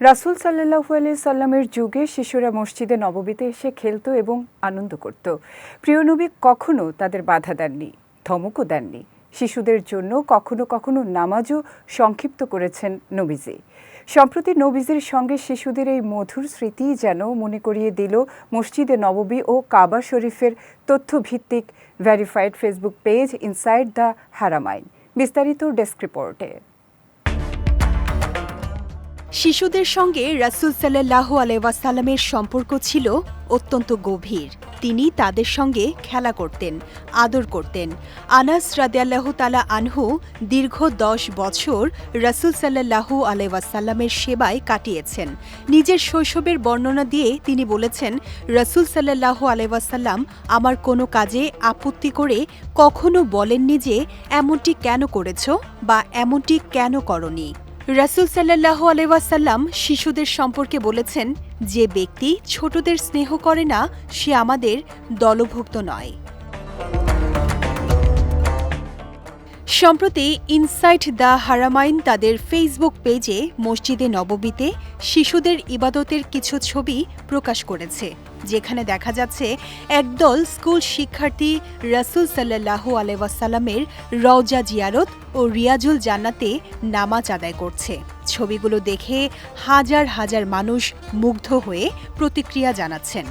রাসুল সাল্লাহু আলি সাল্লামের যুগে শিশুরা মসজিদে নববীতে এসে খেলতো এবং আনন্দ করত। প্রিয় নবী কখনো তাদের বাধা দেননি, ধমকও দেননি। শিশুদের জন্য কখনো কখনো নামাজও সংক্ষিপ্ত করেছেন নবীজি। সম্প্রতি নবীজির সঙ্গে শিশুদের এই মধুর স্মৃতি যেন মনে করিয়ে দিল মসজিদে নববী ও কাবা শরীফের তথ্যভিত্তিক verified Facebook page inside the Haramain. বিস্তারিত ডেস্ক রিপোর্টে। শিশুদের সঙ্গে রাসুল সাল্লাহ আলাইসাল্লামের সম্পর্ক ছিল অত্যন্ত গভীর। তিনি তাদের সঙ্গে খেলা করতেন, আদর করতেন। আনাস রাদিয়াল্লাহ তালা আনহু দীর্ঘ দশ বছর রাসুল সাল্লাহু আলাইসাল্লামের সেবায় কাটিয়েছেন। নিজের শৈশবের বর্ণনা দিয়ে তিনি বলেছেন, রাসুল সাল্লাহু আলাইসাল্লাম আমার কোনো কাজে আপত্তি করে কখনো বলেননি যে, এমনটি কেন করেছ বা এমনটি কেন করনি রাসুল সাল্লাহ আলাইসাল্লাম শিশুদের সম্পর্কে বলেছেন, যে ব্যক্তি ছোটদের স্নেহ করে না, সে আমাদের দলভুক্ত নয়। সম্প্রতি ইনসাইট দ্য হারামাইন তাদের ফেসবুক পেজে মসজিদে নববীতে শিশুদের ইবাদতের কিছু ছবি প্রকাশ করেছে। যেখানে দেখা যাচ্ছে একদল স্কুল শিক্ষার্থী রসুল সাল্লাহ আলাইসাল্লামের রওজা জিয়ারত ও রিয়াজুল জান্নাতে নামাজ আদায় করছে। ছবিগুলো দেখে হাজার হাজার মানুষ মুগ্ধ হয়ে প্রতিক্রিয়া জানাচ্ছেন।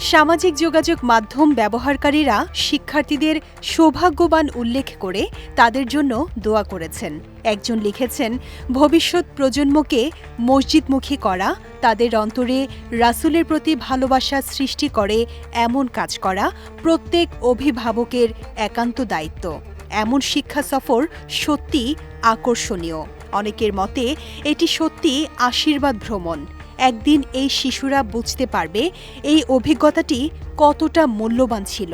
সামাজিক যোগাযোগ মাধ্যম ব্যবহারকারীরা শিক্ষার্থীদের সৌভাগ্যবান উল্লেখ করে তাদের জন্য দোয়া করেছেন। একজন লিখেছেন, ভবিষ্যৎ প্রজন্মকে মসজিদমুখী করা, তাদের অন্তরে রাসুলের প্রতি ভালোবাসা সৃষ্টি করে এমন কাজ করা প্রত্যেক অভিভাবকের একান্ত দায়িত্ব। এমন শিক্ষা সফর সত্যি আকর্ষণীয়। অনেকের মতে, এটি সত্যি আশীর্বাদ ভ্রমণ। একদিন এই শিশুরা বুঝতে পারবে এই অভিজ্ঞতাটি কতটা মূল্যবান ছিল।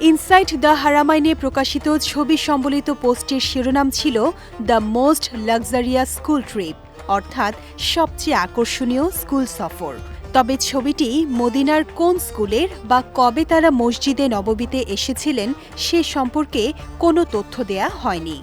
ইনসাইট দ্য হারামাইনে প্রকাশিত ছবি সম্বলিত পোস্টের শিরোনাম ছিল the most luxurious school trip, অর্থাৎ সবচেয়ে আকর্ষণীয় স্কুল সফর। তবে ছবিটি মদিনার কোন স্কুলের বা কবে তারা মসজিদে নববীতে এসেছিলেন সে সম্পর্কে কোনো তথ্য দেয়া হয়নি।